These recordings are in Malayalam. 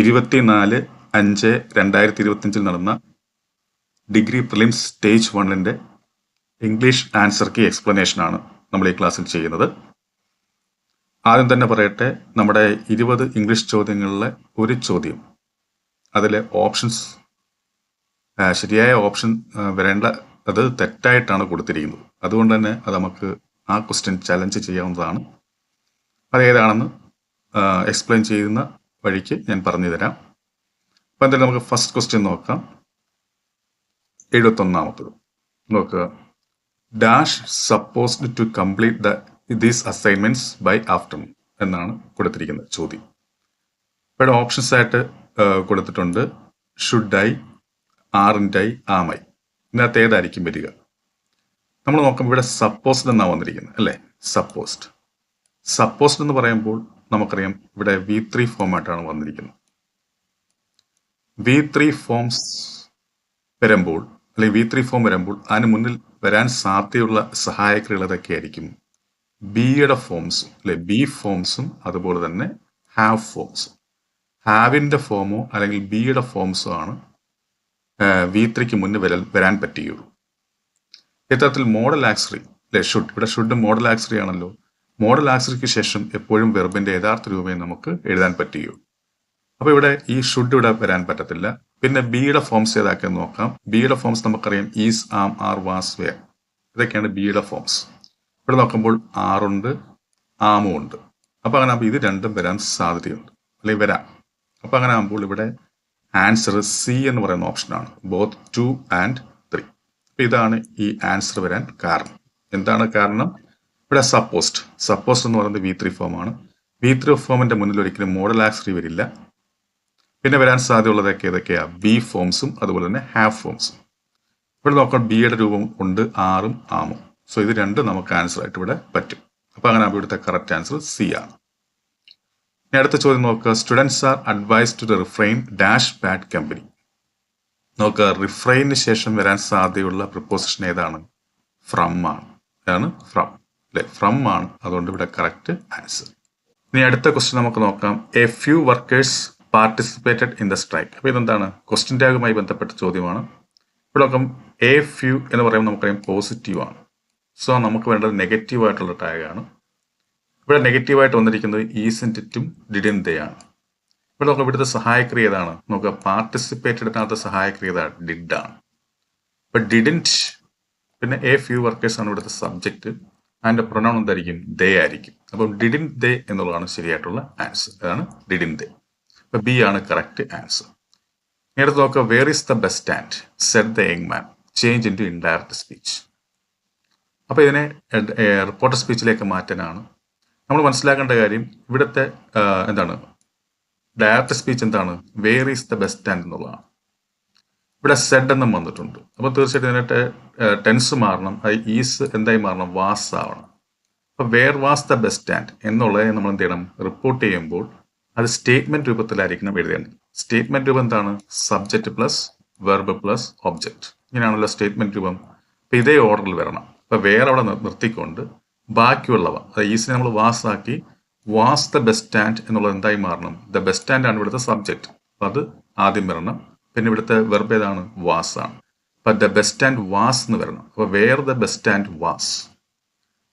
ഇരുപത്തിനാല് അഞ്ച് രണ്ടായിരത്തി ഇരുപത്തിയഞ്ചിൽ നടന്ന ഡിഗ്രി പ്രിലിംസ് സ്റ്റേജ് വണ്ണിന്റെ ഇംഗ്ലീഷ് ആൻസർ കീ എക്സ്പ്ലനേഷനാണ് നമ്മൾ ഈ ക്ലാസ്സിൽ ചെയ്യുന്നത്. ആദ്യം തന്നെ പറയട്ടെ നമ്മുടെ ഇരുപത് ഇംഗ്ലീഷ് ചോദ്യങ്ങളിലെ ഒരു ചോദ്യം. അതിലെ ഓപ്ഷൻസ് ശരിയായ ഓപ്ഷൻ വരേണ്ട അത് തെറ്റായിട്ടാണ് കൊടുത്തിരിക്കുന്നത്. അതുകൊണ്ട് തന്നെ അത് നമുക്ക് ആ ക്വസ്റ്റ്യൻ ചലഞ്ച് ചെയ്യാവുന്നതാണ്. അത് ഏതാണെന്ന് എക്സ്പ്ലെയിൻ ചെയ്യുന്ന വഴിക്ക് ഞാൻ പറഞ്ഞു തരാം അപ്പം എന്തായാലും നമുക്ക് ഫസ്റ്റ് ക്വസ്റ്റ്യൻ നോക്കാം. എഴുപത്തൊന്നാമത്തത്. നോക്കുക dash supposed to complete the these assignments by afternoon എന്നാണ് കൊടുത്തിരിക്കുന്നത് ചോദ്യം. ഇവിടെ ഓപ്ഷൻസ് ആയിട്ട് കൊടുത്തിട്ടുണ്ട്. ഷുഡ് ഐ ആറിന്റെ ഐ ആമൈ ഇതിനകത്ത് ഏതായിരിക്കും വരിക? നമ്മൾ നോക്കുമ്പോൾ ഇവിടെ സപ്പോസ്ഡ് എന്നാണ് വന്നിരിക്കുന്നത് അല്ലേ? സപ്പോസ്ഡ് സപ്പോസ്ഡ് എന്ന് പറയുമ്പോൾ നമുക്കറിയാം ഇവിടെ വി ത്രീ ഫോമായിട്ടാണ് വന്നിരിക്കുന്നത്. വി ത്രീ ഫോംസ് വരുമ്പോൾ അല്ലെങ്കിൽ വി ത്രീ ഫോം വരുമ്പോൾ അതിന് മുന്നിൽ വരാൻ സാധ്യതയുള്ള സഹായക്രിയകൾ ഏതൊക്കെയായിരിക്കും ബിയുടെ ഫോംസും അല്ലെ ബി ഫോംസും അതുപോലെ തന്നെ ഹാവ് ഫോംസും ഹാവിന്റെ ഫോമോ അല്ലെങ്കിൽ ബിയുടെ ഫോംസോ ആണ് വി ത്രീക്ക് മുന്നിൽ വരാൻ വരാൻ പറ്റുകയുള്ളൂ. ഇത്തരത്തിൽ മോഡൽ ആക്സറി അല്ലെ ഷുഡ് ഇവിടെ ഷുഡ് മോഡൽ ആക്സറി ആണല്ലോ. മോഡൽ ആക്സറിക്ക് ശേഷം എപ്പോഴും വെർബിന്റെ യഥാർത്ഥ രൂപയെ നമുക്ക് എഴുതാൻ പറ്റിയോ? അപ്പൊ ഇവിടെ ഈ ഷുഡ് ഇവിടെ വരാൻ പറ്റത്തില്ല. പിന്നെ ബിയുടെ ഫോംസ് ഏതാക്കി നോക്കാം. ബിയുടെ ഫോംസ് നമുക്കറിയാം is am are was were ഇതൊക്കെയാണ് ബിയുടെ ഫോംസ് ഇവിടെ നോക്കുമ്പോൾ ആറുണ്ട് ആമും ഉണ്ട്. അപ്പൊ അങ്ങനെ ആകുമ്പോൾ ഇത് രണ്ടും വരാൻ സാധ്യതയുണ്ട്. അല്ലെങ്കിൽ വരാം. അപ്പൊ അങ്ങനെ ആകുമ്പോൾ ഇവിടെ ആൻസർ സി എന്ന് പറയുന്ന ഓപ്ഷനാണ് ബോത്ത് ടു ആൻഡ് ത്രീ അപ്പൊ ഇതാണ് ഈ ആൻസർ വരാൻ കാരണം. എന്താണ് കാരണം? ഇവിടെ സപ്പോസ്റ്റ് സപ്പോസ്റ്റ് എന്ന് പറയുന്നത് വി ത്രീ ഫോം ആണ്. വി ത്രീ ഫോമിന്റെ മുന്നിൽ ഒരിക്കലും മോഡൽ ആക്സറി വരില്ല. പിന്നെ വരാൻ സാധ്യതയുള്ളതൊക്കെ ഏതൊക്കെയാ? ബി ഫോംസും അതുപോലെ തന്നെ ഹാഫ് ഫോംസും ഇവിടെ നോക്കാം ബിയുടെ രൂപം ഉണ്ട് ആറും ആമും സോ ഇത് രണ്ടും നമുക്ക് ആൻസർ ആയിട്ട് ഇവിടെ പറ്റും. അപ്പോൾ അങ്ങനെ ഇവിടുത്തെ കറക്റ്റ് ആൻസർ സി ആണ്. ഇനി അടുത്ത ചോദ്യം നോക്കുക. Students are advised to refrain dash bad company നോക്കുക. റിഫ്രെയിന് ശേഷം വരാൻ സാധ്യതയുള്ള പ്രിപ്പോസിഷൻ ഏതാണ്? ഫ്രം ആണ്. ആണ് ഫ്രം അല്ലെ ഫ്രം ആണ്. അതുകൊണ്ട് ഇവിടെ കറക്റ്റ് ആൻസർ ഇനി അടുത്ത ക്വസ്റ്റ്യൻ നമുക്ക് നോക്കാം. A few workers participated in the strike അപ്പോൾ ഇതെന്താണ്? ക്വസ്റ്റ്യൻ ടാഗുമായി ബന്ധപ്പെട്ട ചോദ്യമാണ്. ഇവിടെ നോക്കാം. എ ഫ്യൂ എന്ന് പറയുമ്പോൾ നമുക്കറിയാം പോസിറ്റീവ് ആണ്. സോ നമുക്ക് വേണ്ടത് നെഗറ്റീവ് ആയിട്ടുള്ള ടാഗാണ് ഇവിടെ നെഗറ്റീവ് ആയിട്ട് വന്നിരിക്കുന്നത് ഈസെന്റിറ്റും ഡിഡിൻ ദേ ആണ്. ഇവിടെ നോക്കാം ഇവിടുത്തെ സഹായക്രിയ ഏതാണ്? നോക്കുക. പാർട്ടിസിപ്പേറ്റഡിനകത്ത് സഹായക്രിയ ഡിഡാണ് ഡിഡ് ആണ്. ഇപ്പൊ ഡിഡിന്റ് പിന്നെ എ ഫ്യൂ വർക്കേഴ്സ് ആണ് ഇവിടുത്തെ സബ്ജക്റ്റ് അതിന്റെ പ്രൊനൗൺ എന്തായിരിക്കും? ദേ ആയിരിക്കും. അപ്പം ഡിഡിൻ ദേ എന്നുള്ളതാണ് ശരിയായിട്ടുള്ള ആൻസർ അതാണ് ഡിഡിൻ ദേ. അപ്പൊ ബി ആണ് കറക്റ്റ് ആൻസർ നേരത്തെ നോക്കുക where is the best stand said the young man change into indirect speech അപ്പോൾ ഇതിനെ റിപ്പോർട്ടർ സ്പീച്ചിലേക്ക് മാറ്റാനാണ്. നമ്മൾ മനസ്സിലാക്കേണ്ട കാര്യം ഇവിടുത്തെ എന്താണ്? ഡയറക്റ്റ് സ്പീച്ച് എന്താണ്? Where is the best stand എന്നുള്ളതാണ്. ഇവിടെ സെഡ് എന്നും വന്നിട്ടുണ്ട്. അപ്പൊ തീർച്ചയായിട്ടും ഇതിന്റെ ടെൻസ് മാറണം അത് ഈസ് എന്തായി മാറണം വാസ് ആവണം. അപ്പൊ where was the best stand എന്നുള്ളത് നമ്മൾ എന്ത് ചെയ്യണം? റിപ്പോർട്ട് ചെയ്യുമ്പോൾ അത് സ്റ്റേറ്റ്മെന്റ് രൂപത്തിലായിരിക്കണം എഴുതേണ്ടത് സ്റ്റേറ്റ്മെന്റ് രൂപം എന്താണ്? Subject plus verb plus object ഇങ്ങനെയാണല്ലോ സ്റ്റേറ്റ്മെന്റ് രൂപം. അപ്പൊ ഇതേ ഓർഡറിൽ വരണം. അപ്പൊ വേറെ അവിടെ നിർത്തിക്കൊണ്ട് ബാക്കിയുള്ളവ അത് ഈസിനെ നമ്മൾ വാസ് ആക്കി വാസ് ദ ബെസ്റ്റ് സ്റ്റാൻഡ് എന്നുള്ളത് എന്തായി മാറണം? ദ ബെസ്റ്റ് സ്റ്റാൻഡ് ആണ് ഇവിടുത്തെ സബ്ജക്റ്റ് അപ്പൊ അത് ആദ്യം വരണം. പിന്നെ ഇവിടുത്തെ വെർബ് ഏതാണ്? വാസ് ആണ്. അപ്പൊ ദ ബെസ്റ്റ് സ്റ്റാൻഡ് വാസ് എന്ന് വരണം. അപ്പോൾ where the best stand was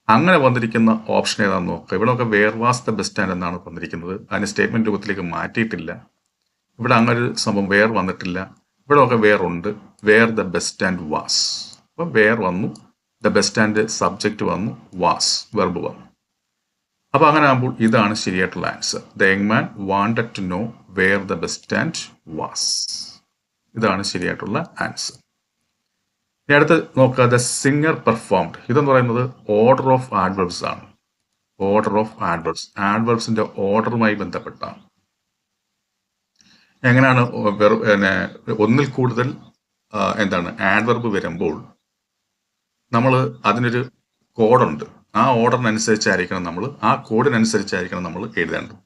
അങ്ങനെ വന്നിരിക്കുന്ന ഓപ്ഷൻ ഏതാണെന്ന് നോക്കുക. ഇവിടെ നമുക്ക് where was the best stand എന്നാണ് വന്നിരിക്കുന്നത്. അതിന് സ്റ്റേറ്റ്മെന്റ് രൂപത്തിലേക്ക് മാറ്റിയിട്ടില്ല. ഇവിടെ അങ്ങനെ ഒരു സംഭവം വേർ വന്നിട്ടില്ല. ഇവിടെ ഒക്കെ വേർ ഉണ്ട്. Where the best stand was അപ്പോൾ വേർ വന്നു. ദ ബെസ്റ്റ് സ്റ്റാൻഡ് സബ്ജക്റ്റ് വന്നു. വാസ് വെർബ് വന്നു. അപ്പോൾ അങ്ങനെ ആകുമ്പോൾ ഇതാണ് ശരിയായിട്ടുള്ള answer the young man wanted to know where the best stand was ഇതാണ് ശരിയായിട്ടുള്ള ആൻസർ. ഇനി അടുത്ത് നോക്കുക ദ സിംഗർ പെർഫോംഡ്. ഇതെന്ന് പറയുന്നത് ഓർഡർ ഓഫ് ആഡ്വർബ്സ് ആണ്. ഓർഡർ ഓഫ് ആഡ്വർബ്സ് ആഡ്വർബ്സിന്റെ ഓർഡറുമായി ബന്ധപ്പെട്ടാണ്. എങ്ങനെയാണ് ഒന്നിൽ കൂടുതൽ എന്താണ് ആഡ്വർബ് വരുമ്പോൾ നമ്മൾ അതിനൊരു കോഡുണ്ട്. ആ ഓർഡറിനനുസരിച്ചായിരിക്കണം നമ്മൾ ആ കോഡിനനുസരിച്ചായിരിക്കണം നമ്മൾ എഴുതേണ്ടത്.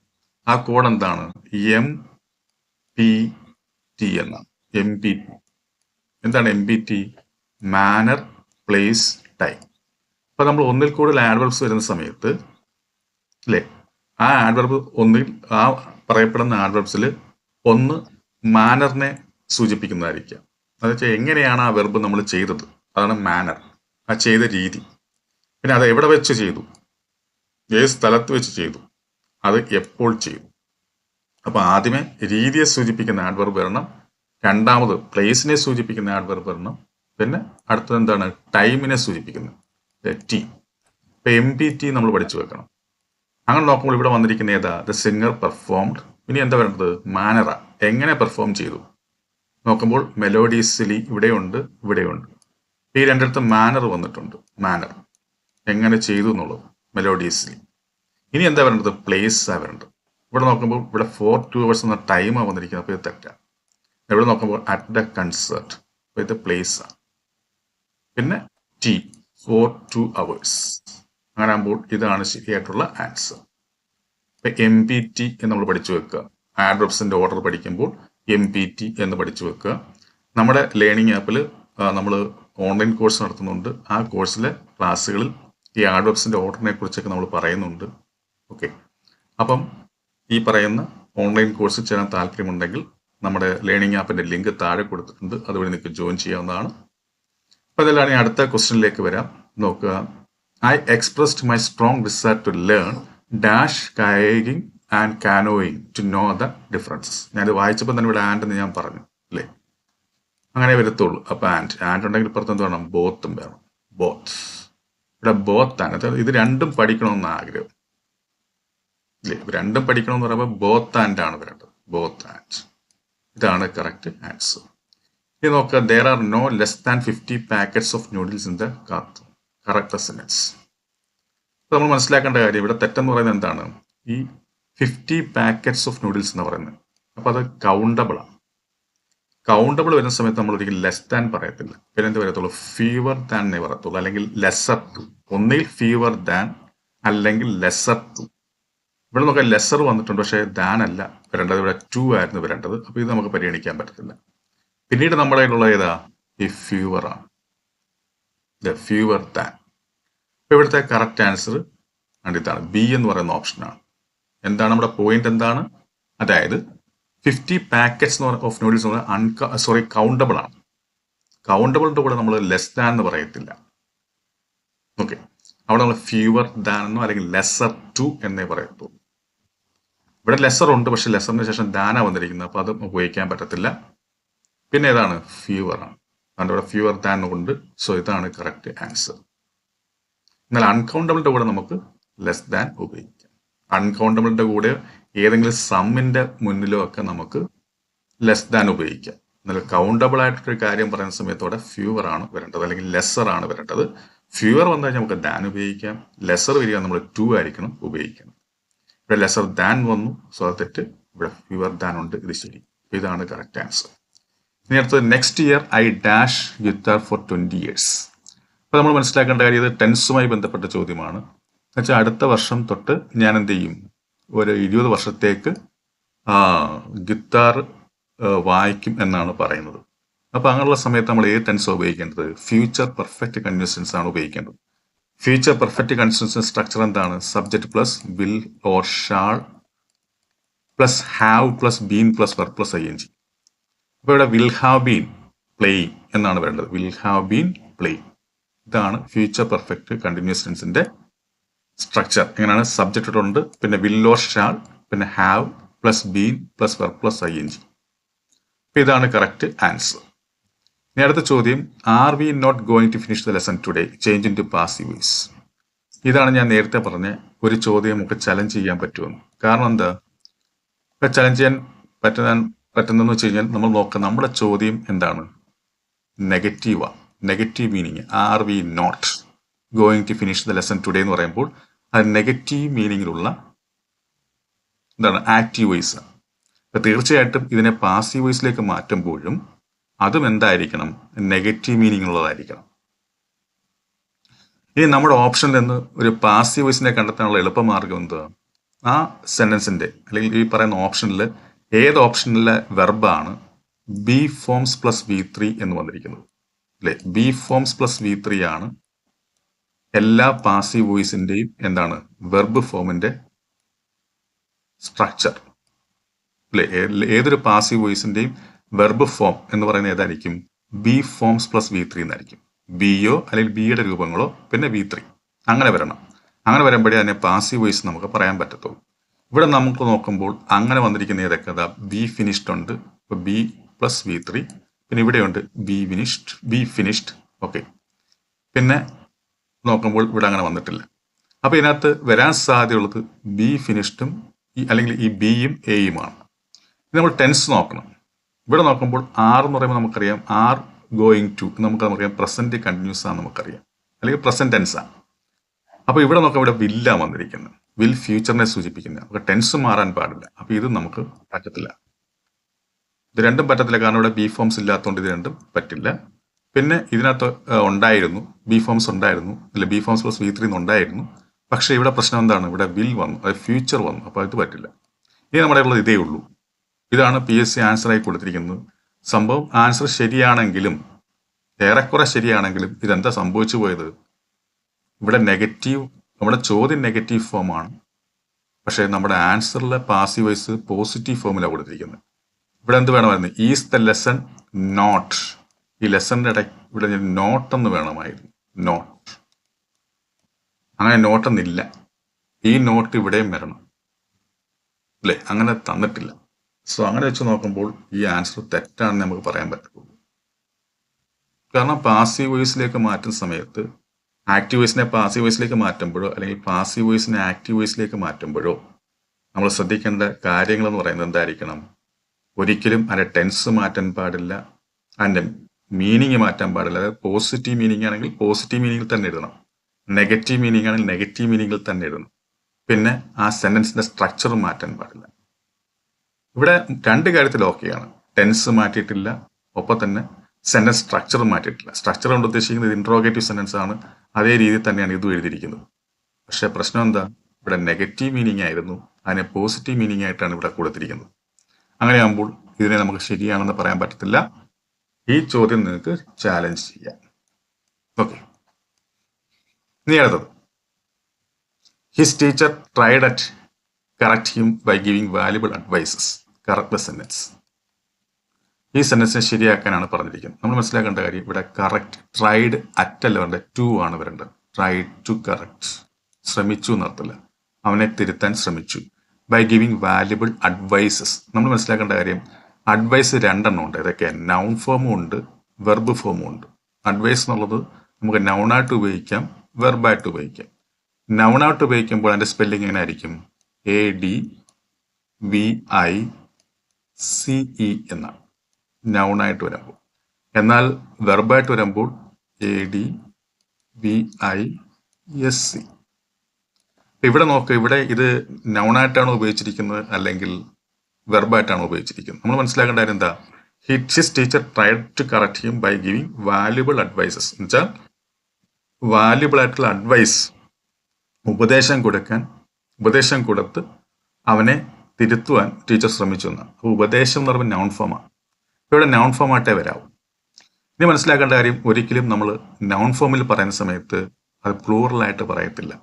ആ കോഡ് എന്താണ്? എം പി ടി എന്നാണ്. എം പി എന്താണ് M P T manner place time അപ്പൊ നമ്മൾ ഒന്നിൽ കൂടുതൽ ആഡ്വർബ്സ് വരുന്ന സമയത്ത് അല്ലേ ആ ആഡ്വർബ് ഒന്നിൽ ആ പറയപ്പെടുന്ന ആഡ്വർബ്സിൽ ഒന്ന് മാനറിനെ സൂചിപ്പിക്കുന്നതായിരിക്കാം. എന്ന് വെച്ചാൽ എങ്ങനെയാണ് ആ വെർബ് നമ്മൾ ചെയ്തത്? അതാണ് മാനർ ആ ചെയ്ത രീതി. പിന്നെ അത് എവിടെ വെച്ച് ചെയ്തു? ഏത് സ്ഥലത്ത് വെച്ച് ചെയ്തു. അത് എപ്പോൾ ചെയ്തു? അപ്പോൾ ആദ്യമേ രീതിയെ സൂചിപ്പിക്കുന്ന ആഡ്വർബ് വരണം. രണ്ടാമത് പ്ലേസിനെ സൂചിപ്പിക്കുന്ന ആഡ്വർബ് വരണം. പിന്നെ അടുത്തത് എന്താണ്? ടൈമിനെ സൂചിപ്പിക്കുന്നത് ടി ഇപ്പൊ എം പി ടി നമ്മൾ പഠിച്ചു വെക്കണം. അങ്ങനെ നോക്കുമ്പോൾ ഇവിടെ വന്നിരിക്കുന്ന ഏതാ? ദ സിംഗർ പെർഫോംഡ് ഇനി എന്താ വേണ്ടത് മാനറ എങ്ങനെ പെർഫോം ചെയ്തു? നോക്കുമ്പോൾ മെലോഡീസിലി ഇവിടെയുണ്ട് ഇവിടെയുണ്ട്. ഈ രണ്ടിടത്ത് മാനർ വന്നിട്ടുണ്ട്. മാനർ എങ്ങനെ ചെയ്തു എന്നുള്ളത്. മെലോഡീസിലി ഇനി എന്താ വരേണ്ടത്? ആ വരേണ്ടത്. ഇവിടെ നോക്കുമ്പോൾ ഇവിടെ ഫോർ ടു അവേഴ്സ് എന്ന ടൈമാണ് വന്നിരിക്കുന്നത്. അപ്പോൾ ഇത് തെറ്റാണ് ഇവിടെ നോക്കുമ്പോൾ at the concert with place ആണ്. പിന്നെ ടി ഫോർ ടു അവേഴ്സ് അങ്ങനെ ആകുമ്പോൾ ഇതാണ് ശരിയായിട്ടുള്ള ആൻസർ ഇപ്പൊ എം പി ടി എന്ന് നമ്മൾ പഠിച്ചു വെക്കുക. ആഡ്രപ്സിന്റെ ഓർഡർ പഠിക്കുമ്പോൾ എം പി ടി എന്ന് പഠിച്ചു വെക്കുക. നമ്മുടെ ലേണിംഗ് ആപ്പിൽ നമ്മൾ ഓൺലൈൻ കോഴ്സ് നടത്തുന്നുണ്ട്. ആ കോഴ്സിലെ ക്ലാസ്സുകളിൽ ഈ ആഡ്വെബ്സിന്റെ ഓർഡറിനെ കുറിച്ചൊക്കെ നമ്മൾ പറയുന്നുണ്ട്. ഓക്കെ അപ്പം ഈ പറയുന്ന ഓൺലൈൻ കോഴ്സ് ചെയ്യാൻ താല്പര്യമുണ്ടെങ്കിൽ നമ്മുടെ ലേണിംഗ് ആപ്പിന്റെ ലിങ്ക് താഴെ കൊടുത്തിട്ടുണ്ട്. അതുവഴി നിങ്ങൾക്ക് ജോയിൻ ചെയ്യാവുന്നതാണ്. അപ്പോൾ അതിലാണ് അടുത്ത ക്വസ്റ്റ്യനിലേക്ക് വരാം. നോക്കുക. I expressed my strong desire to learn dash kayaking and canoeing to know the difference ഞാനത് വായിച്ചപ്പോൾ തന്നെ ഇവിടെ ആൻഡ് എന്ന് ഞാൻ പറഞ്ഞു അല്ലേ? അങ്ങനെ വരത്തുള്ളൂ. അപ്പോൾ ആൻഡ് ആൻഡ് ഉണ്ടെങ്കിൽ ഇപ്പുറത്ത് എന്ത് വേണം? ബോത്തും വേണം. ബോത്ത് ഇവിടെ ബോത്ത് ആണ്. അതായത് ഇത് രണ്ടും പഠിക്കണമെന്ന് ആഗ്രഹം. ഇല്ലേ? രണ്ടും പഠിക്കണമെന്ന് പറയുമ്പോൾ ബോത്ത് ആൻഡ് ആണ് വരേണ്ടത്. ബോത്ത് ആൻഡ് ഇതാണ് കറക്റ്റ് ആൻസർ ഇനി നോക്കുക there are no less than fifty packets of noodles in the cart correct sentence നമ്മൾ മനസ്സിലാക്കേണ്ട കാര്യം ഇവിടെ തെറ്റെന്ന് പറയുന്നത് എന്താണ്? ഈ ഫിഫ്റ്റി പാക്കറ്റ്സ് ഓഫ് നൂഡിൽസ് എന്ന് പറയുന്നത്. അപ്പോൾ അത് കൗണ്ടബിളാണ് കൗണ്ടബിൾ വരുന്ന സമയത്ത് നമ്മൾ ഒരിക്കലും ലെസ് ദാൻ പറയത്തില്ല. പിന്നെ എന്ത് പറയത്തുള്ളൂ? ഫീവർ ദാൻ എന്നേ പറയത്തുള്ളൂ. അല്ലെങ്കിൽ ലെസർ ടു ഒന്നിൽ ഫീവർ ദാൻ അല്ലെങ്കിൽ ലെസർ ടു ഇവിടെ നമുക്ക് ലെസർ വന്നിട്ടുണ്ട് പക്ഷേ ദാൻ അല്ല. വരേണ്ടത് ഇവിടെ ടു ആയിരുന്നു വരേണ്ടത്. അപ്പോൾ ഇത് നമുക്ക് പരിഗണിക്കാൻ പറ്റത്തില്ല. പിന്നീട് നമ്മുടെ കയ്യിലുള്ള ഏതാ? ഈ ഫ്യൂവർ ആണ്. ദ ഫ്യൂവർ ദാൻ അപ്പോൾ ഇവിടുത്തെ കറക്റ്റ് ആൻസർ ആണ് ഇതാണ്. ബി എന്ന് പറയുന്ന ഓപ്ഷനാണ് എന്താണ് നമ്മുടെ പോയിന്റ് എന്താണ്? അതായത് ഫിഫ്റ്റി പാക്കറ്റ്സ് ഓഫ് നൂഡിൽസ് എന്ന് അൺക സോറി കൗണ്ടബിൾ ആണ്. കൗണ്ടബിളിന്റെ കൂടെ നമ്മൾ ലെസ് ദാൻ എന്ന് പറയത്തില്ല. ഓക്കെ അവിടെ നമ്മൾ ഫ്യൂവർ ദാൻ എന്നോ അല്ലെങ്കിൽ ലെസർ ടു എന്നേ പറയത്തുള്ളൂ. ഇവിടെ ലെസർ ഉണ്ട് പക്ഷെ ലെസറിന് ശേഷം ദാന വന്നിരിക്കുന്നത് അപ്പൊ അത് ഉപയോഗിക്കാൻ പറ്റത്തില്ല. പിന്നെ ഏതാണ്? ഫ്യൂവർ ആണ്. അതുകൊണ്ട് ഇവിടെ ഫ്യൂവർ ദാൻ ഉണ്ട്. സോ ഇതാണ് കറക്റ്റ് ആൻസർ എന്നാൽ അൺകൗണ്ടബിളിന്റെ കൂടെ നമുക്ക് ലെസ് ദാൻ ഉപയോഗിക്കാം. അൺകൗണ്ടബിളിന്റെ കൂടെ ഏതെങ്കിലും സമ്മിന്റെ മുന്നിലോ ഒക്കെ നമുക്ക് ലെസ് ദാൻ ഉപയോഗിക്കാം. എന്നാൽ കൗണ്ടബിൾ ആയിട്ടൊരു കാര്യം പറയുന്ന സമയത്തോടെ ഫ്യൂവർ ആണ് വരേണ്ടത് അല്ലെങ്കിൽ ലെസർ ആണ് വരേണ്ടത്. ഫ്യൂവർ വന്നു കഴിഞ്ഞാൽ നമുക്ക് ദാൻ ഉപയോഗിക്കാം. ലെസർ വരിക നമ്മൾ ടു ആയിരിക്കണം ഉപയോഗിക്കണം. ഇവിടെ ലെസർ ദാൻ വന്നു. സോ തെറ്റ്. ഇവിടെ ഫ്യൂവർ ദാൻ ഉണ്ട്. ഇത് ശരി. ഇതാണ് കറക്റ്റ് ആൻസർ ഇനി അടുത്തത് next year I dash guitar for twenty years അപ്പോൾ നമ്മൾ മനസ്സിലാക്കേണ്ട കാര്യം ഇത് ടെൻസുമായി ബന്ധപ്പെട്ട ചോദ്യമാണ്. എന്നുവെച്ചാൽ അടുത്ത വർഷം തൊട്ട് ഞാൻ എന്ത് ചെയ്യും? ഒരു ഇരുപത് വർഷത്തേക്ക് ഗിത്താർ വായിക്കും എന്നാണ് പറയുന്നത്. അപ്പോൾ അങ്ങനെയുള്ള സമയത്ത് നമ്മൾ ഏത് ടെൻസ് ഉപയോഗിക്കേണ്ടത്? ഫ്യൂച്ചർ പെർഫെക്റ്റ് കൺവ്യൂസൻസ് ആണ് ഉപയോഗിക്കേണ്ടത്. ഫ്യൂച്ചർ പെർഫെക്റ്റ് കണ്ടിന്യൂസ് സ്ട്രക്ചർ എന്താണ്? Subject plus will or shall plus have plus been plus verb plus I N G അപ്പോൾ ഇവിടെ വിൽ ഹാവ് ബീൻ പ്ലേയിങ് എന്നാണ് വരേണ്ടത്. വിൽ ഹാവ് ബീൻ പ്ലേയിങ് ഇതാണ് ഫ്യൂച്ചർ പെർഫെക്റ്റ് കണ്ടിന്യൂസ് ടെൻസിന്റെ സ്ട്രക്ചർ എങ്ങനെയാണ് സബ്ജക്റ്റ് ഉണ്ട് പിന്നെ വിൽ ഓർ ഷാൾ പിന്നെ have plus been plus verb plus I N G ഇതാണ് കറക്റ്റ് ആൻസർ ഇനി അടുത്ത ചോദ്യം are we not going to finish the lesson today change into passive voice ഇതാണ് ഞാൻ നേരത്തെ പറഞ്ഞ ഒരു ചോദ്യം നമുക്ക് ചലഞ്ച് ചെയ്യാൻ പറ്റുമെന്ന് കാരണം എന്താ? ഇപ്പൊ ചലഞ്ച് ചെയ്യാൻ പറ്റുന്ന പറ്റുന്നതെന്ന് വെച്ച് കഴിഞ്ഞാൽ നമ്മൾ നോക്കുക നമ്മുടെ ചോദ്യം എന്താണ്? നെഗറ്റീവാണ് negative meaning are we not going to finish the lesson today എന്ന് പറയുമ്പോൾ അത് നെഗറ്റീവ് മീനിങ്ങിലുള്ള എന്താണ്? ആക്റ്റീവ് വോയിസ് തീർച്ചയായിട്ടും ഇതിനെ പാസീവ് വോയിസിലേക്ക് മാറ്റുമ്പോഴും അതും എന്തായിരിക്കണം നെഗറ്റീവ് മീനിങ് ഉള്ളതായിരിക്കണം. ഇനി നമ്മുടെ ഓപ്ഷനിൽ നിന്ന് ഒരു പാസീവ് വോയിസിനെ കണ്ടെത്താനുള്ള എളുപ്പമാർഗം എന്ത് ആ സെന്റൻസിന്റെ അല്ലെങ്കിൽ ഈ പറയുന്ന ഓപ്ഷനിൽ ഏത് ഓപ്ഷനിലെ വെർബാണ് be forms plus V three എന്ന് വന്നിരിക്കുന്നത്. അല്ലെ? Be forms plus V three ആണ് എല്ലാ പാസീവ് വോയിസിന്റെയും എന്താണ്? വെർബ് ഫോമിന്റെ സ്ട്രക്ചർ അല്ലെ? ഏതൊരു പാസീവ് വോയിസിന്റെയും വെർബ് ഫോം എന്ന് പറയുന്നത് ഏതായിരിക്കും? Be forms plus V three എന്നായിരിക്കും. ബിയോ അല്ലെങ്കിൽ ബിയുടെ രൂപങ്ങളോ പിന്നെ വി ത്രീ അങ്ങനെ വരണം. അങ്ങനെ വരുമ്പോഴേ അതിനെ പാസീവ് വോയിസ് നമുക്ക് പറയാൻ പറ്റത്തുള്ളൂ. ഇവിടെ നമുക്ക് നോക്കുമ്പോൾ അങ്ങനെ വന്നിരിക്കുന്ന ഏതൊക്കെ? അതാ ബി ഫിനിഷ്ഡ് ഉണ്ട്. ഇപ്പൊ ബി പ്ലസ് വി ത്രീ പിന്നെ ഇവിടെയുണ്ട് be finished be finished okay പിന്നെ നോക്കുമ്പോൾ ഇവിടെ അങ്ങനെ വന്നിട്ടില്ല. അപ്പൊ ഇതിനകത്ത് വരാൻ സാധ്യതയുള്ളത് ബി ഫിനിഷ്ഡും ഈ അല്ലെങ്കിൽ ഈ ബിയും എയുമാണ് ആണ് നമ്മൾ ടെൻസ് നോക്കണം. ഇവിടെ നോക്കുമ്പോൾ ആർ എന്ന് പറയുമ്പോൾ നമുക്കറിയാം ആർ ഗോയിങ് ടു നമുക്ക് നമുക്കറിയാം പ്രസന്റ് കണ്ടിന്യൂസ് ആണ് നമുക്കറിയാം. അല്ലെങ്കിൽ പ്രസന്റ് ടെൻസ് ആണ്. അപ്പോൾ ഇവിടെ നോക്കാം ഇവിടെ വില്ല വന്നിരിക്കുന്നത്. വിൽ ഫ്യൂച്ചറിനെ സൂചിപ്പിക്കുന്നത്. നമുക്ക് ടെൻസ് മാറാൻ പാടില്ല. അപ്പോൾ ഇത് നമുക്ക് പറ്റത്തില്ല. ഇത് രണ്ടും പറ്റത്തില്ല. കാരണം ഇവിടെ ബി ഫോംസ് ഇല്ലാത്തതുകൊണ്ട് ഇത് രണ്ടും പറ്റില്ല. പിന്നെ ഇതിനകത്ത് ഉണ്ടായിരുന്നു. ബി ഫോംസ് ഉണ്ടായിരുന്നു. അല്ലെ be forms plus V three ഉണ്ടായിരുന്നു. പക്ഷേ ഇവിടെ പ്രശ്നം എന്താണ്? ഇവിടെ വിൽ വന്നു. അത് ഫ്യൂച്ചർ വന്നു. അപ്പോൾ ഇത് പറ്റില്ല. ഇനി നമ്മുടെ ഉള്ളത് ഇതേ ഉള്ളൂ. ഇതാണ് പി എസ് സി ആൻസറായി കൊടുത്തിരിക്കുന്നത്. സംഭവം ആൻസർ ശരിയാണെങ്കിലും ഏറെക്കുറെ ശരിയാണെങ്കിലും ഇതെന്താ സംഭവിച്ചു പോയത്? ഇവിടെ നെഗറ്റീവ് നമ്മുടെ ചോദ്യം നെഗറ്റീവ് ഫോമാണ് പക്ഷേ നമ്മുടെ ആൻസറിലെ പാസീവ് വൈസ് പോസിറ്റീവ് ഫോമിലാണ് കൊടുത്തിരിക്കുന്നത്. ഇവിടെ എന്ത് വേണമായിരുന്നു? ഈസ് ദ ലെസൺ നോട്ട് ഈ ലെസണിന്റെ ഇടയ്ക്ക് ഇവിടെ നോട്ട് എന്ന് വേണമായിരുന്നു. നോട്ട് അങ്ങനെ നോട്ടെന്നില്ല ഈ നോട്ട് ഇവിടെയും വരണം. അല്ലേ? അങ്ങനെ തന്നിട്ടില്ല. സോ അങ്ങനെ വെച്ച് നോക്കുമ്പോൾ ഈ ആൻസർ തെറ്റാണെന്ന് നമുക്ക് പറയാൻ പറ്റുള്ളൂ കാരണം പാസീവ് വോയിസിലേക്ക് മാറ്റുന്ന സമയത്ത് ആക്റ്റീവ് വോയിസിനെ പാസീവ് വോയിസിലേക്ക് മാറ്റുമ്പോഴോ അല്ലെങ്കിൽ പാസീവ് വോയിസിനെ ആക്റ്റീവ് വോയിസിലേക്ക് മാറ്റുമ്പോഴോ നമ്മൾ ശ്രദ്ധിക്കേണ്ട കാര്യങ്ങൾ എന്ന് പറയുന്നത് എന്തായിരിക്കണം? ഒരിക്കലും അതിന്റെ ടെൻസ് മാറ്റാൻ പാടില്ല. അതിന്റെ മീനിങ് മാറ്റാൻ പാടില്ല. അതായത് പോസിറ്റീവ് മീനിങ് ആണെങ്കിൽ പോസിറ്റീവ് മീനിങ്ങിൽ തന്നെ എഴുതണം നെഗറ്റീവ് മീനിങ് ആണെങ്കിൽ നെഗറ്റീവ് മീനിങ്ങിൽ തന്നെ എഴുതണം പിന്നെ ആ സെന്റൻസിന്റെ സ്ട്രക്ചർ മാറ്റാൻ പാടില്ല. ഇവിടെ രണ്ട് കാര്യത്തിൽ ഓക്കെയാണ് ടെൻസ് മാറ്റിയിട്ടില്ല. ഒപ്പം തന്നെ സെന്റൻസ് സ്ട്രക്ചർ മാറ്റിയിട്ടില്ല. സ്ട്രക്ചർ കൊണ്ട് ഉദ്ദേശിക്കുന്നത് ഇൻട്രോഗേറ്റീവ് സെന്റൻസ് ആണ്. അതേ രീതിയിൽ തന്നെയാണ് ഇതും എഴുതിയിരിക്കുന്നത്. പക്ഷേ പ്രശ്നം എന്താ? ഇവിടെ നെഗറ്റീവ് മീനിങ് ആയിരുന്നു. അതിനെ പോസിറ്റീവ് മീനിങ് ആയിട്ടാണ് ഇവിടെ കൊടുത്തിരിക്കുന്നത്. അങ്ങനെയാകുമ്പോൾ ഇതിനെ നമുക്ക് ശരിയാണെന്ന് പറയാൻ പറ്റത്തില്ല. ഈ ചോദ്യം നിങ്ങൾക്ക് ചാലഞ്ച് ചെയ്യാം. ഓക്കെ ഇനി അടുത്തത്. His teacher tried at correct him by giving valuable advices correct sentence ഈ സെന്റൻസിനെ ശരിയാക്കാനാണ് പറഞ്ഞിരിക്കുന്നത്. നമ്മൾ മനസ്സിലാക്കേണ്ട കാര്യം ഇവിടെ കറക്റ്റ് ട്രൈഡ് അല്ല വരേണ്ടത് ടു ആണ് വരേണ്ടത്. ട്രൈഡ് ടു കറക്റ്റ് ശ്രമിച്ചു എന്നർത്ഥമില്ല. അവനെ തിരുത്താൻ ശ്രമിച്ചു. ബൈ ഗിവിംഗ് വാല്യുബിൾ അഡ്വൈസസ് നമ്മൾ മനസ്സിലാക്കേണ്ട കാര്യം അഡ്വൈസ് രണ്ടെണ്ണം ഉണ്ട്. ഇതൊക്കെ നൗൺ ഫോമും ഉണ്ട് വെർബ് ഫോമും ഉണ്ട്. അഡ്വൈസ് എന്നുള്ളത് നമുക്ക് നൗണായിട്ട് ഉപയോഗിക്കാം വെർബായിട്ട് ഉപയോഗിക്കാം. നൗണായിട്ട് ഉപയോഗിക്കുമ്പോൾ അതിന്റെ സ്പെല്ലിംഗ് എങ്ങനെ ആയിരിക്കും? A D V I C E എന്നാണ്. നൗണായിട്ട് വരുമ്പോൾ എന്നാൽ വെർബായിട്ട് വരുമ്പോൾ A D V I S E ഇവിടെ നോക്ക് ഇവിടെ ഇത് നൗണായിട്ടാണ് ഉപയോഗിച്ചിരിക്കുന്നത് അല്ലെങ്കിൽ വെർബായിട്ടാണ് ഉപയോഗിച്ചിരിക്കുന്നത്. നമ്മൾ മനസ്സിലാക്കേണ്ട കാര്യം എന്താ? Hit his teacher tried to correct him by giving valuable advices എന്നുവെച്ചാൽ വാല്യുബിൾ ആയിട്ടുള്ള അഡ്വൈസ് ഉപദേശം കൊടുക്കാൻ ഉപദേശം കൊടുത്ത് അവനെ തിരുത്തുവാൻ ടീച്ചർ ശ്രമിച്ചു എന്ന് അപ്പോൾ ഉപദേശം എന്ന് പറയുമ്പോൾ നൗൺ ഫോമാണ് ഇവിടെ നൗൺ ഫോമായിട്ടേ വരാവും. ഇനി മനസ്സിലാക്കേണ്ട കാര്യം ഒരിക്കലും നമ്മൾ നൗൺ ഫോമിൽ പറയുന്ന സമയത്ത് അത് പ്ലൂറലായിട്ട് പറയത്തില്ല.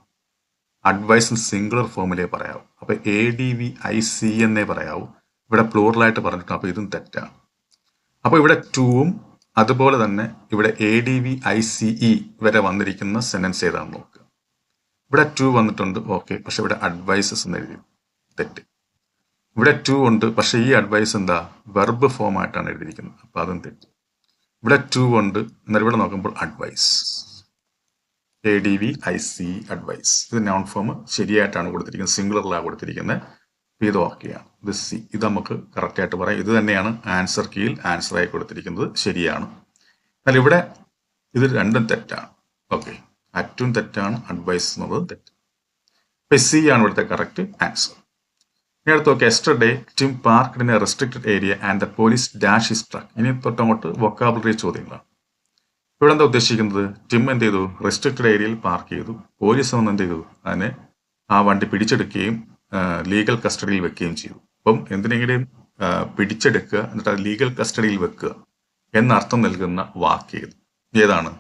അഡ്വൈസ് സിംഗുലർ ഫോമിലേ പറയാവും. അപ്പോൾ A D V I C എന്നേ പറയാവൂ. ഇവിടെ പ്ലൂറലായിട്ട് പറഞ്ഞിട്ടുണ്ട്. അപ്പോൾ ഇതും തെറ്റാണ് അപ്പോൾ ഇവിടെ ടൂവും അതുപോലെ തന്നെ ഇവിടെ A D V I C E വരെ വന്നിരിക്കുന്ന സെന്റൻസ് ഏതാണെന്ന് നോക്കുക ഇവിടെ ടു വന്നിട്ടുണ്ട്. ഓക്കെ പക്ഷെ ഇവിടെ അഡ്വൈസസ് എന്ന് എഴുതി. തെറ്റ്. ഇവിടെ ടു ഉണ്ട്. പക്ഷെ ഈ അഡ്വൈസ് എന്താ? വെർബ് ഫോം ആയിട്ടാണ് എഴുതിയിരിക്കുന്നത്. അപ്പൊ അതും തെറ്റ്. ഇവിടെ ടു ഉണ്ട്. എന്നാൽ ഇവിടെ നോക്കുമ്പോൾ advice A D V I C advice ഇത് നോൺ ഫോം ശരിയായിട്ടാണ് കൊടുത്തിരിക്കുന്നത്. സിംഗുലറിലാണ് കൊടുത്തിരിക്കുന്നത്. അപ്പൊ ഇത് ഓക്കെയാണ് ഇത് സി ഇത് നമുക്ക് കറക്റ്റ് ആയിട്ട് പറയാം. ഇത് തന്നെയാണ് ആൻസർ കീയിൽ ആൻസർ ആയി കൊടുത്തിരിക്കുന്നത്. ശരിയാണ്. എന്നാൽ ഇവിടെ ഇത് രണ്ടും തെറ്റാണ്. ഓക്കെ അറ്റും തെറ്റാണ്. അഡ്വൈസ് എന്നുള്ളത് തെറ്റ്. അപ്പൊ സി ആണ് ഇവിടുത്തെ കറക്റ്റ് ആൻസർ ഇനി അടുത്ത് നോക്കി yesterday Tim parked in a restricted area and the police dash is truck ഇനി തൊട്ടങ്ങോട്ട് വൊക്കാബുലറി ചോദ്യങ്ങളാണ്. ഇവിടെ എന്താ ഉദ്ദേശിക്കുന്നത്? ടിം എന്ത് ചെയ്തു? റെസ്ട്രിക്റ്റഡ് ഏരിയയിൽ പാർക്ക് ചെയ്തു. പോലീസ് വന്ന് എന്ത് ചെയ്തു? അതിനെ ആ വണ്ടി പിടിച്ചെടുക്കുകയും ലീഗൽ കസ്റ്റഡിയിൽ വെക്കുകയും ചെയ്തു. അപ്പം എന്തിനെങ്കിലും പിടിച്ചെടുക്കുക എന്നിട്ട് ലീഗൽ കസ്റ്റഡിയിൽ വെക്കുക എന്നർത്ഥം നൽകുന്ന വാക്ക് ഏത് ഏതാണ്?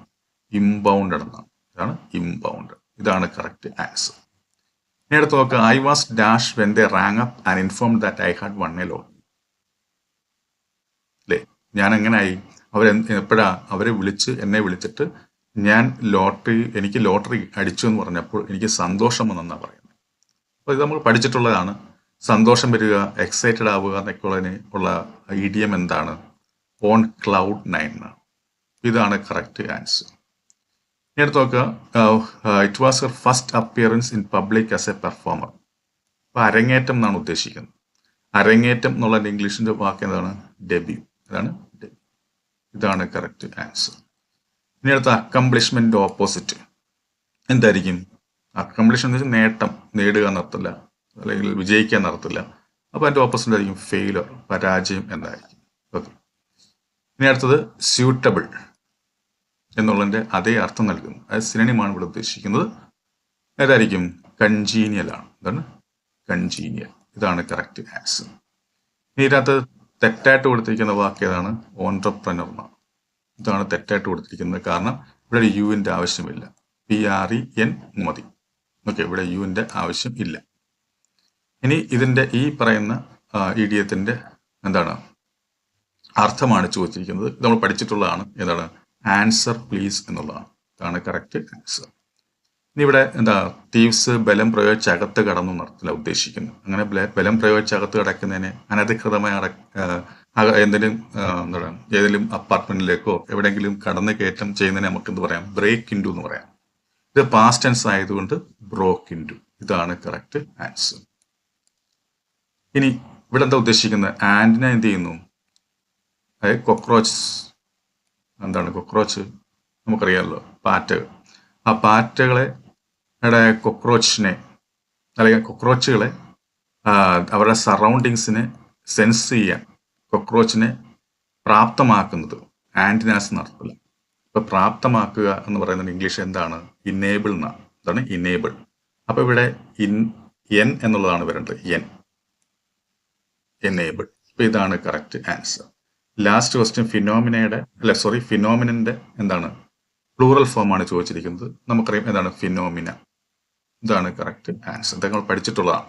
ഇമ്പൗണ്ട് എന്നാണ്. ഇതാണ് ഇമ്പൗണ്ട് ഇതാണ് കറക്റ്റ് ആൻസർ ഇനി നോക്ക് I was dash when the rang up and inform that I had won a loan അല്ലേ ഞാൻ എങ്ങനെയായി അവർ എപ്പോഴാ? അവരെ വിളിച്ച് എന്നെ വിളിച്ചിട്ട് ഞാൻ ലോട്ടറി എനിക്ക് ലോട്ടറി അടിച്ചു എന്ന് പറഞ്ഞപ്പോൾ എനിക്ക് സന്തോഷം വന്നെന്നാണ് പറയുന്നത്. അപ്പോൾ ഇത് നമ്മൾ പഠിച്ചിട്ടുള്ളതാണ്. സന്തോഷം വരിക എക്സൈറ്റഡ് ആവുക എന്നൊക്കെ ഉള്ളതിന് ഉള്ള ഇഡിയം എന്താണ്? ഓൺ ക്ലൗഡ് നയൻ ഇതാണ് കറക്റ്റ് ആൻസർ ഇനി നോക്കുക it was her first appearance in public as a performer അപ്പോൾ അരങ്ങേറ്റം എന്നാണ് ഉദ്ദേശിക്കുന്നത്. അരങ്ങേറ്റം എന്നുള്ള ഇംഗ്ലീഷിന്റെ വാക്ക് എന്താണ്? ഡെബ്യൂ ഇതാണ് ഇതാണ് കറക്റ്റ് ആൻസർ ഇനി അടുത്ത അക്കംപ്ലിഷ്മെന്റ് ഓപ്പോസിറ്റ് എന്തായിരിക്കും? അക്കംപ്ലിഷ് എന്ന് വെച്ചാൽ നേട്ടം. നേടുക എന്നർത്ഥമില്ല. അല്ലെങ്കിൽ വിജയിക്കുക എന്നർത്ഥമില്ല. അപ്പോൾ അതിന്റെ ഓപ്പോസിറ്റ് ആയിരിക്കും ഫെയിലർ പരാജയം എന്നായിരിക്കും ഓക്കെ ഇനി അടുത്തത് സ്യൂട്ടബിൾ എന്നുള്ളതിന്റെ അതേ അർത്ഥം നൽകുന്നു. അത് സിനിമയാണ് ഇവിടെ ഉദ്ദേശിക്കുന്നത്. ഏതായിരിക്കും? കൺജീനിയൽ ആണ്. ഇതാണ് കൺജീനിയൽ. ഇതാണ് കറക്റ്റ് ഇനി ഇതിനകത്ത് തെറ്റായിട്ട് കൊടുത്തിരിക്കുന്ന വാക്ക് ഏതാണ്? ഓൺട്രപ്രനർ എന്നാണ് ഇതാണ് തെറ്റായിട്ട് കൊടുത്തിരിക്കുന്നത്. കാരണം ഇവിടെ ഒരു യുവിന്റെ ആവശ്യമില്ല. പി ആർ ഇ എൻ മതി. ഓക്കെ ഇവിടെ യുവിന്റെ ആവശ്യം ഇല്ല. ഇനി ഇതിന്റെ ഈ പറയുന്ന ഇഡിയത്തിന്റെ എന്താണ്? അർത്ഥമാണ് ചോദിച്ചിരിക്കുന്നത്. നമ്മൾ പഠിച്ചിട്ടുള്ളതാണ്. ഏതാണ്? ആൻസർ പ്ലീസ് എന്നുള്ളതാണ്. ഇതാണ് കറക്റ്റ് ആൻസർ ഇനി ഇവിടെ എന്താ തീവ്സ് ബലം പ്രയോഗിച്ച് അകത്ത് കടന്നു നടത്തില്ല ഉദ്ദേശിക്കുന്നത്. അങ്ങനെ ബലം പ്രയോഗിച്ച് അകത്ത് കടക്കുന്നതിനെ അനധികൃതമായി അട എന്തെങ്കിലും എന്താണ് ഏതെങ്കിലും അപ്പാർട്ട്മെന്റിലേക്കോ എവിടെയെങ്കിലും കടന്നു കയറ്റം ചെയ്യുന്നതിന് നമുക്ക് എന്ത് പറയാം? ബ്രേക്ക് ഇൻഡു എന്ന് പറയാം. ഇത് പാസ്റ്റ് ടെൻസ് ആയതുകൊണ്ട് ബ്രോക്ക് ഇൻഡു ഇതാണ് കറക്റ്റ് ആൻസർ ഇനി ഇവിടെ എന്താ ഉദ്ദേശിക്കുന്നത്? ആന്റിന എന്ത് ചെയ്യുന്നു? അതായത് എന്താണ് കൊക്രോച്ച്? നമുക്കറിയാമല്ലോ പാറ്റകൾ ആ പാറ്റകളെ കൊക്രോച്ചിനെ അല്ലെങ്കിൽ കൊക്രോച്ചുകളെ അവരുടെ സറൗണ്ടിങ്സിനെ സെൻസ് ചെയ്യാൻ കൊക്രോച്ചിനെ പ്രാപ്തമാക്കുന്നത് ആന്റിനാസ് നടത്തില്ല ഇപ്പോൾ പ്രാപ്തമാക്കുക എന്ന് പറയുന്നത് ഇംഗ്ലീഷ് എന്താണ്? ഇനേബിൾ എന്നാണ്. എന്താണ് ഇനേബിൾ അപ്പൊ ഇവിടെ ഇൻ എൻ എന്നുള്ളതാണ് വരേണ്ടത്. എൻ. എനേബിൾ അപ്പൊ ഇതാണ് കറക്റ്റ് ആൻസർ ലാസ്റ്റ് ക്വസ്റ്റ്യൻ ഫിനോമിനയുടെ അല്ല സോറി ഫിനോമിനന്റെ എന്താണ്? പ്ലൂറൽ ഫോം ആണ് ചോദിച്ചിരിക്കുന്നത്. നമുക്കറിയാം എന്താണ് ഫിനോമിന ഇതാണ് കറക്റ്റ് ആൻസർ നിങ്ങൾ പഠിച്ചിട്ടുള്ളതാണ്.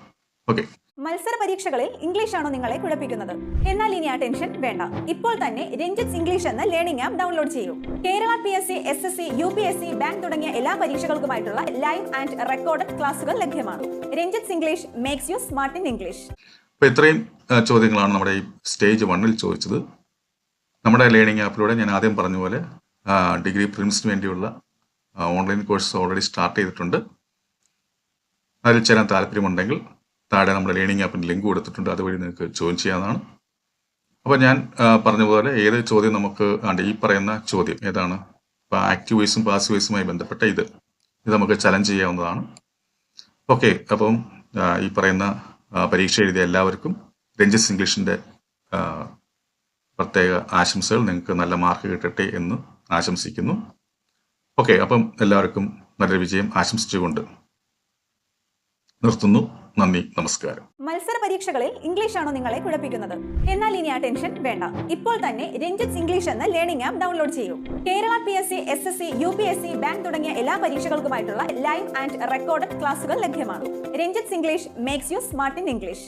ഓക്കെ മത്സര പരീക്ഷകളിൽ ഇംഗ്ലീഷ് ആണോ നിങ്ങളെ കുഴപ്പിക്കുന്നത്? എന്നാൽ ഇനി ആ ടെൻഷൻ വേണ്ട. ഇപ്പോൾ തന്നെ രഞ്ജിത്ത് ഇംഗ്ലീഷ് എന്ന ലേണിംഗ് ആപ്പ് ഡൗൺലോഡ് ചെയ്യൂ. Kerala P S C S S C U P S C bank തുടങ്ങിയ എല്ലാ പരീക്ഷകൾക്കുമായിട്ടുള്ള ലൈവ് ആൻഡ് റെക്കോർഡഡ് ക്ലാസുകൾ ലഭ്യമാണ് Ranjith English makes you smart in English ഇത്രയും ചോദ്യങ്ങളാണ് നമ്മുടെ ഈ സ്റ്റേജ് വണ്ണിൽ ചോദിച്ചത്. നമ്മുടെ ലേണിംഗ് ആപ്പിലൂടെ ഞാൻ ആദ്യം പറഞ്ഞ പോലെ ഡിഗ്രി പ്രിംസിന് വേണ്ടിയുള്ള ഓൺലൈൻ കോഴ്സ് ഓൾറെഡി സ്റ്റാർട്ട് ചെയ്തിട്ടുണ്ട്. അതിൽ ചേരാൻ താല്പര്യമുണ്ടെങ്കിൽ താഴെ നമ്മുടെ ലേണിംഗ് ആപ്പിന് ലിങ്ക് കൊടുത്തിട്ടുണ്ട്. അതുവഴി നിങ്ങൾക്ക് ജോയിൻ ചെയ്യാവുന്നതാണ്. അപ്പോൾ ഞാൻ പറഞ്ഞതുപോലെ പറഞ്ഞ പോലെ ഏത് ചോദ്യം നമുക്ക് ആണ്ട് ഈ പറയുന്ന ചോദ്യം ഏതാണ്? ഇപ്പോൾ ആക്റ്റീവ് വോയിസും പാസീവ് വോയിസുമായി ബന്ധപ്പെട്ട ഇത്. ഇത് നമുക്ക് ചലഞ്ച് ചെയ്യാവുന്നതാണ്. ഓക്കെ അപ്പം ഈ പറയുന്ന പരീക്ഷ എഴുതിയ എല്ലാവർക്കും രഞ്ജിത്ത് ഇംഗ്ലീഷിന്റെ ആ, പ്രത്യേക ആശംസകൾ നിങ്ങൾക്ക് നല്ല മാർക്ക് കിട്ടട്ടെ എന്ന് ആശംസിക്കുന്നു. ഓക്കെ അപ്പം എല്ലാവർക്കും നല്ലൊരു വിജയം ആശംസിച്ചുകൊണ്ട് നിർത്തുന്നു. നന്ദി നമസ്കാരം. മത്സര പരീക്ഷകളിൽ ഇംഗ്ലീഷ് ആണോ നിങ്ങളെ കുഴപ്പിക്കുന്നത്? എന്നാൽ ഇനി ആ ടെൻഷൻ വേണ്ട. ഇപ്പോൾ തന്നെ രഞ്ജിത്ത് ഇംഗ്ലീഷ് എന്ന ലേണിംഗ് ആപ്പ് ഡൗൺലോഡ് ചെയ്യൂ. Kerala P S C S S C U P S C bank തുടങ്ങിയ എല്ലാ പരീക്ഷകൾക്കുമായിട്ടുള്ള ലൈവ് ആൻഡ് റെക്കോർഡഡ് ക്ലാസുകൾ ലഭ്യമാണ്. Ranjith English makes you smart in English